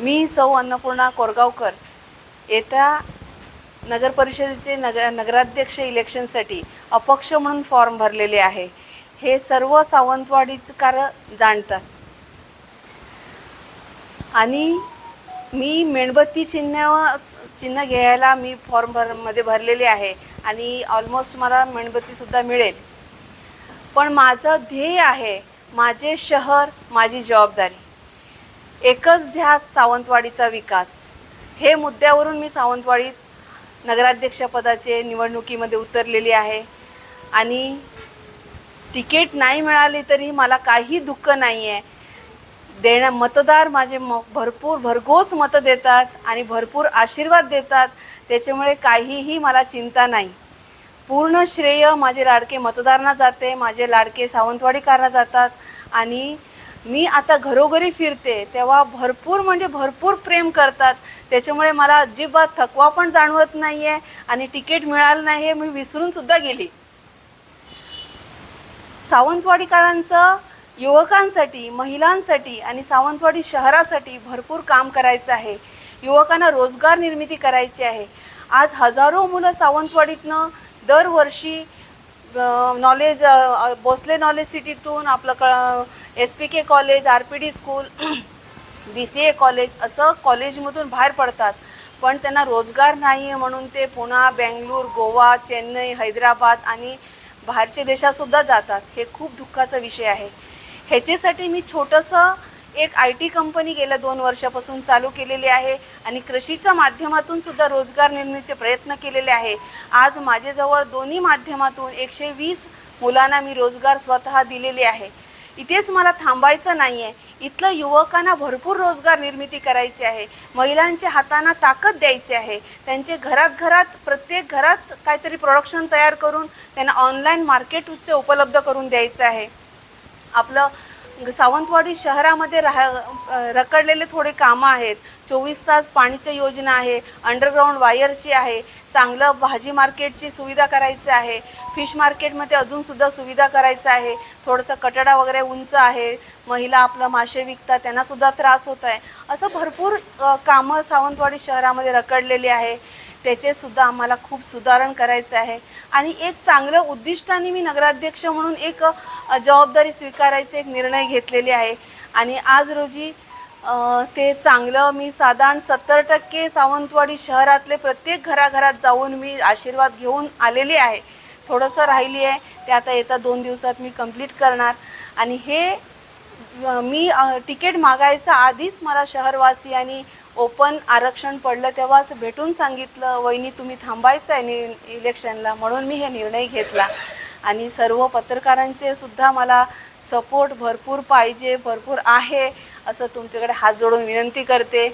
मी सौ अन्नपूर्णा कोरगावकर येत्या नगर परिषदेचे नग नगराध्यक्ष इलेक्शनसाठी अपक्ष म्हणून फॉर्म भरलेले आहे. हे सर्व सावंतवाडीकार जाणतात. आणि मी मेणबत्ती चिन्ह चिन्ह घ्यायला मी फॉर्म भरमध्ये भरलेले आहे आणि ऑलमोस्ट मला मेणबत्तीसुद्धा मिळेल. पण माझं ध्येय आहे माझे शहर माझी जबाबदारी. एकच ध्यात सावंतवाडीचा विकास. हे मुद्द्यावरून मी सावंतवाडीत नगराध्यक्षपदाचे निवडणुकीमध्ये उतरलेली आहे. आणि तिकीट नाही मिळाली तरी मला काही दुःख नाही आहे देण्या मतदार माझे म भरपूर भरघोस मतं देतात आणि भरपूर आशीर्वाद देतात. त्याच्यामुळे काहीही मला चिंता नाही. पूर्ण श्रेय माझे लाडके मतदारांना जाते माझे लाडके सावंतवाडीकारांना जातात आणि मी आता घरोघरी फिरते तेव्हा भरपूर म्हणजे भरपूर प्रेम करतात. त्याच्यामुळे मला अजिबात थकवा पण जाणवत नाही आहे आणि तिकीट मिळालं नाही हे मी विसरून सुद्धा गेली. सावंतवाडीकरांचं युवकांसाठी महिलांसाठी आणि सावंतवाडी शहरासाठी भरपूर काम करायचं आहे. युवकांना रोजगार निर्मिती करायची आहे. आज हजारो मुलं सावंतवाडीतनं दरवर्षी नॉलेज भोसले नॉलेज सिटीतून आपलं क S P K college R P D school B C A college असं कॉलेजमधून बाहेर पडतात. पण त्यांना रोजगार नाही आहे म्हणून ते पुणा बेंगलोर गोवा चेन्नई हैदराबाद आणि बाहेरच्या देशातसुद्धा जातात. हे खूप दुःखाचा विषय आहे. ह्याच्यासाठी मी छोटंसं एक आय टी कंपनी गेल्या दोन वर्षापासून चालू केलेली आहे आणि कृषीच्या माध्यमातून सुद्धा रोजगार निर्मितीचे प्रयत्न केलेले आहे. आज माझ्याजवळ दोन्ही माध्यमातून एकशे वीस मुलांना मी रोजगार स्वतः दिलेले आहे. इथेच मला थांबायचं नाही आहे इथलं युवकांना भरपूर रोजगार निर्मिती करायची आहे. महिलांच्या हातांना ताकद द्यायची आहे. त्यांचे घरात घरात प्रत्येक घरात काहीतरी प्रोडक्शन तयार करून त्यांना ऑनलाईन मार्केट उच्च उपलब्ध करून द्यायचं आहे. आपलं म्हणजे सावंतवाडी शहरामध्ये राह रखडलेले थोडे कामं आहेत. चोवीस तास पाणीची योजना आहे अंडरग्राऊंड वायरची आहे चांगलं भाजी मार्केटची सुविधा करायची आहे फिश मार्केटमध्ये अजूनसुद्धा सुविधा करायचं आहे थोडंसं कटडा वगैरे उंच आहे महिला आपलं मासे विकतात त्यांनासुद्धा त्रास होत आहे. असं भरपूर कामं सावंतवाडी शहरामध्ये रखडलेली आहे. त्याचे सुद्धा आम्हाला खूप सुधारण करायचं आहे. आणि एक चांगलं उद्दिष्टाने मी नगराध्यक्ष म्हणून एक जबाबदारी स्वीकारायचे एक निर्णय घेतलेले आहे. आणि आज रोजी ते चांगलं मी साधारण सत्तर टक्के सावंतवाडी शहरातले प्रत्येक घराघरात जाऊन मी आशीर्वाद घेऊन आलेली आहे. थोडंसं राहिली आहे. ते आता येत्या दोन दिवसात मी कंप्लीट करणार. आणि हे मी तिकीट मागायचं आधीच मला शहरवासी आणि ओपन आरक्षण पडलं तेव्हाच भेटून सांगितलं वहिनी तुम्ही थांबायचं आहे नि इलेक्शनला म्हणून मी हे निर्णय घेतला. आणि सर्व पत्रकारांचे सुद्धा मला सपोर्ट भरपूर पाहिजे भरपूर आहे असं तुमच्याकडे हात जोडून विनंती करते.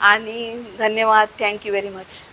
आणि धन्यवाद. Thank you very much